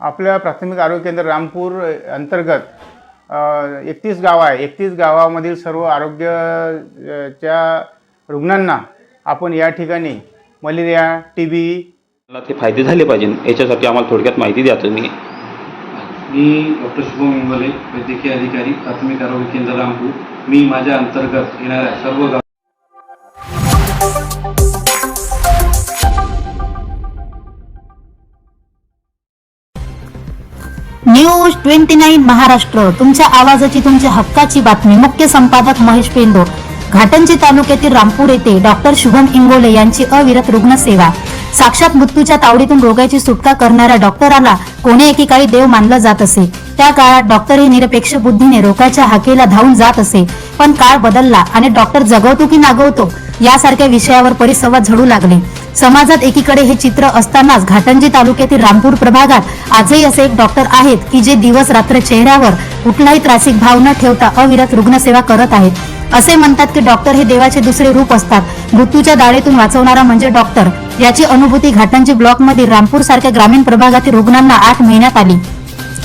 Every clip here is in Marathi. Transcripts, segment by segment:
आपल्या प्राथमिक आरोग्य केंद्र रामपूर अंतर्गत एकतीस गाव आहे. एकतीस गावामधील सर्व आरोग्य अ, च्या रुग्णांना आपण या ठिकाणी मलेरिया टी बी मला ते फायदे झाले पाहिजे. याच्यासाठी आम्हाला थोडक्यात माहिती द्या तुम्ही. मी डॉक्टर शुभम इंगोले वैद्यकीय अधिकारी प्राथमिक आरोग्य केंद्र रामपूर. मी माझ्या अंतर्गत येणाऱ्या सर्व गाव न्यूज ट्वेंटी नाईन महाराष्ट्र. तुमच्या आवाजाची तुमच्या हक्काची बातमी. मुख्य संपादक महेश पेंडो. घाटंजी तालुक्यातील रामपूर येथे डॉक्टर शुभम इंगोले यांची अविरत रुग्णसेवा साक्षात मृत्यूच्या तावडीतून रोगाची सुटका करणाऱ्या डॉक्टराला कोणी एकेकाळी देव मानलं जात असे. त्या काळात डॉक्टर हे निरपेक्ष बुद्धीने रोगाच्या हाकेला धावून जात असे. पण काळ बदलला आणि डॉक्टर जगवतो की नागवतो यासारख्या विषयावर परिसंवाद झडू लागले. समाजात एकीकडे हे चित्र असतानाच घाटंजी तालुक्यातील रामपूर प्रभागात आजही असे एक डॉक्टर आहेत की जे दिवस रात्र चेहऱ्यावर कुठलाही त्रासिक भाव न ठेवता अविरत रुग्णसेवा करत आहेत. असे म्हणतात की डॉक्टर हे देवाचे दुसरे रूप असतात. मृत्यूच्या दाळेतून वाचवणारा म्हणजे डॉक्टर. याची अनुभूती घाटंजी ब्लॉकमधील रामपूर सारख्या ग्रामीण प्रभागातील रुग्णांना आठ महिन्यात आली.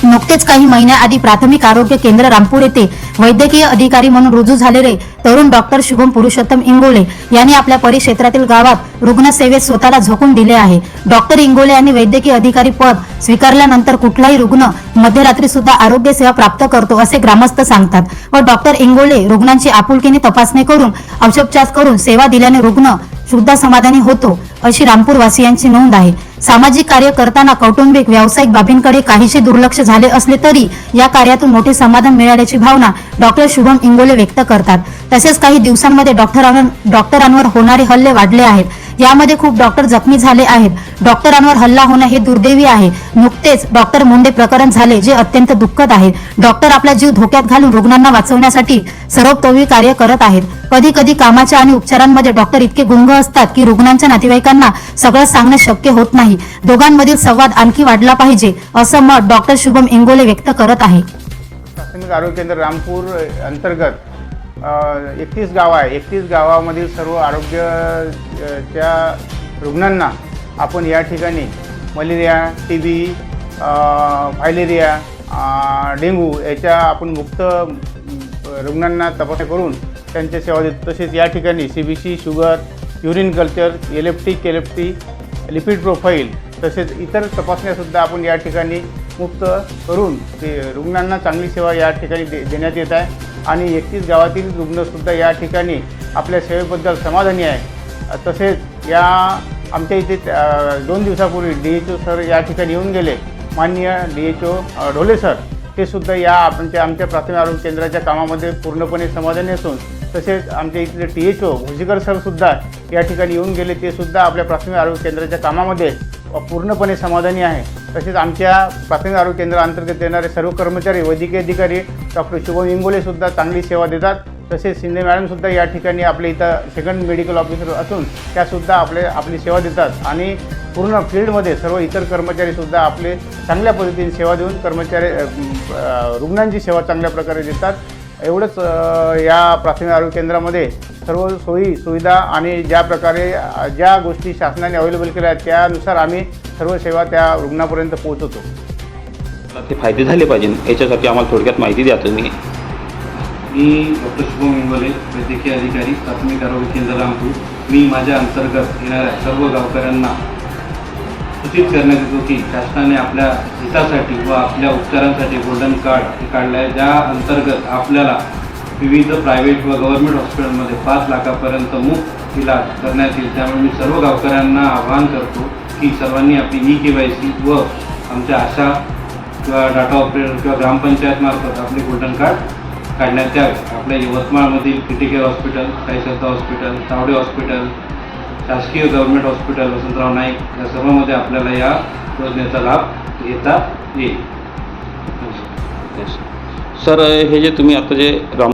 नुकतेच काही महिन्याआधी प्राथमिक आरोग्य केंद्र रामपूर येथे वैद्यकीय अधिकारी म्हणून रुजू झालेले तरुण डॉक्टर शुभम पुरुषोत्तम इंगोले यांनी आपल्या परिक्षेत्रातील गावात रुग्णसेवेत स्वतःला झोकून दिले आहे. डॉक्टर इंगोले यांनी वैद्यकीय अधिकारी पद स्वीकारल्यानंतर कुठलाही रुग्ण मध्यरात्री सुद्धा आरोग्य सेवा प्राप्त करतो असे ग्रामस्थ सांगतात व डॉक्टर इंगोले रुग्णांची आपुलकीने तपासणी करून औषधोपचार करून सेवा दिल्याने रुग्ण सुद्धा समाधानी होतो अशी रामपूर वासियांची नोंद आहे. सामाजिक कार्य करताना कौटुंबिक व्यावसायिक बाबींकडे काहीसे दुर्लक्ष झाले असले तरी या कार्यातून मोठे समाधान मिळाल्याची भावना डॉक्टर शुभम इंगोले व्यक्त करतात. तसेच काही दिवसांमध्ये डॉक्टरांवर डॉक्टरांवर होणारे हल्ले वाढले आहेत. यामध्ये खूप डॉक्टर जखमी झाले आहेत. डॉक्टरांवर हल्ला होणं हे दुर्दैवी आहे. नुकतेच डॉक्टर मुंडे प्रकरण झाले जे अत्यंत दुःखद आहे. डॉक्टर आपला जीव धोक्यात घालून रुग्णांना वाचवण्यासाठी सर्वतोवी कार्य करत आहेत. कधी कधी कामाच्या आणि उपचारांमध्ये डॉक्टर इतके गुंग असतात की रुग्णांच्या नातेवाईकांना सगळं सांगणं शक्य होत नाही. दोघांमधील संवाद आणखी वाढला पाहिजे असं मत डॉक्टर शुभम इंगोले व्यक्त करत आहे. प्राथमिक आरोग्य केंद्र रामपूर अंतर्गत एकतीस गाव आहे. एकतीस गावामधील सर्व आरोग्य च्या रुग्णांना आपण या ठिकाणी malaria T B filaria dengue dengue याच्या आपण मुक्त रुग्णांना तपासणी करून त्यांच्या सेवा देतो. तसेच या ठिकाणी C B C sugar urine culture L F T T lipid profile तसेच इतर तपासण्यासुद्धा आपण या ठिकाणी मुक्त करून ते रुग्णांना चांगली सेवा या ठिकाणी दे देण्यात येत आहे. आणि एकतीस गावातील रुग्णसुद्धा या ठिकाणी आपल्या सेवेबद्दल समाधानी आहे. तसेच या आमच्या इथे दोन दिवसापूर्वी डी एच ओ सर या ठिकाणी येऊन गेले. माननीय D H O Dhole sir ते सुद्धा या आमच्या आमच्या प्राथमिक आरोग्य केंद्राच्या कामामध्ये पूर्णपणे समाधानी असून तसेच आमच्या इथले टी एच ओ भुजीकर सरसुद्धा या ठिकाणी येऊन गेले. ते सुद्धा आपल्या प्राथमिक आरोग्य केंद्राच्या कामामध्ये पूर्णपणे समाधानी आहे. तसेच आमच्या प्राथमिक आरोग्य केंद्राअंतर्गत येणारे सर्व कर्मचारी वैद्यकीय अधिकारी डॉक्टर शुभम इंगोलेसुद्धा चांगली सेवा देतात. तसेच शिंदे मॅडमसुद्धा या ठिकाणी आपल्या इथं सेकंड मेडिकल ऑफिसर असून त्यासुद्धा आपले आपली सेवा देतात. आणि पूर्ण फील्डमध्ये सर्व इतर कर्मचारीसुद्धा आपले चांगल्या पद्धतीने सेवा देऊन कर्मचारी रुग्णांची सेवा चांगल्या प्रकारे देतात. एवढंच या प्राथमिक आरोग्य केंद्रामध्ये सर्व सोयी सुविधा आणि ज्या प्रकारे ज्या गोष्टी शासनाने अवेलेबल केल्या आहेत त्यानुसार आम्ही सर्व सेवा त्या रुग्णापर्यंत पोहोचवतो. ते फायदे झाले पाहिजे. याच्यासाठी आम्हाला थोडक्यात माहिती द्या तुम्ही. मी डॉक्टर शुभम इंगोले वैद्यकीय अधिकारी प्राथमिक आरोग्य केंद्र रामपूर मी माझ्या अंतर्गत येणाऱ्या सर्व गावकऱ्यांना सूचित करण्यात येतो की शासनाने आपल्या हितासाठी व आपल्या उपचारांसाठी गोल्डन कार्ड काढलं आहे. ज्या अंतर्गत आपल्याला विविध प्रायव्हेट व गव्हर्नमेंट हॉस्पिटलमध्ये पाच लाखापर्यंत मुफ्त इलाज करण्यात येईल. त्यामुळे मी सर्व गावकऱ्यांना आवाहन करतो की सर्वांनी आपली ई के वाय सी व आमच्या आशा किंवा डाटा ऑपरेटर किंवा ग्रामपंचायतमार्फत आपले गोल्डन कार्ड काढण्यात यावे. आपल्या यवतमाळमधील critical hospital Saisatta hospital Tawde hospital शासकीय गव्हर्नमेंट हॉस्पिटल वसंतराव नाईक या सर्वांमध्ये आपल्याला या योजनेचा लाभ घेता येईल. सर हे जे तुम्ही आता जे राम